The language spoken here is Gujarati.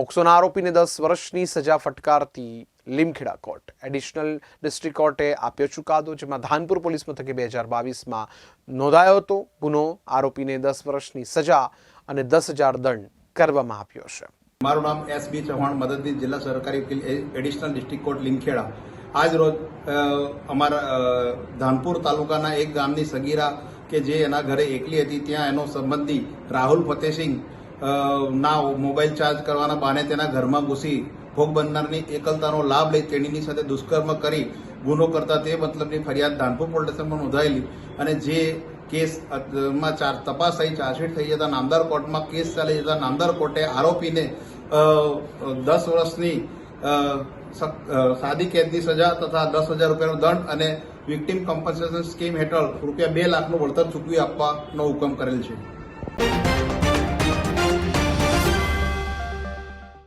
પોક્સોના આરોપીને દસ વર્ષની સજા ફટકારતી લીમખેડા કોર્ટ. એડિશનલ ડિસ્ટ્રિક્ટ કોર્ટે આપ્યો ચુકાદો જેમાં ધાનપુર પોલીસ મથકે બે હજાર બાવીસમાં નોંધાયો હતો. ગુનો આરોપીને દસ વર્ષની સજા અને દસ હજાર દંડ કરવામાં આપ્યો છે. મારું નામ એસ બી ચૌહાણ મદદનીશ જિલ્લા સરકારી વકીલ એડિશનલ ડિસ્ટ્રિક્ટ કોર્ટ લીમખેડા. આજ રોજ અમારા ધાનપુર તાલુકાના એક ગામની સગીરા કે જે એના ઘરે એકલી હતી ત્યાં એનો સંબંધી રાહુલ ફતેસિંહ અ, ના મોબાઈલ ચાર્જ કરવાના બહાને તેના ઘરમાં ઘૂસી ભોગ બનનારની એકલતાનો લાભ લઈ તેણીની સાથે દુષ્કર્મ કરી ગુનો કરતા તે મતલબની ફરિયાદ ધાનપુર પોલીસ સ્ટેશનમાં નોંધાયેલી અને જે કેસમાં ચાર તપાસ થઈ ચાર્જશીટ થઈ જતા નામદાર કોર્ટમાં કેસ ચાલી જતા નામદાર કોર્ટે આરોપીને દસ વર્ષની સાદી કેદની સજા તથા દસ હજાર રૂપિયાનો દંડ અને વિક્ટીમ કમ્પન્સેશન સ્કીમ હેઠળ રૂપિયા બે લાખનું વળતર ચૂકવી આપવાનો હુકમ કરેલ છે.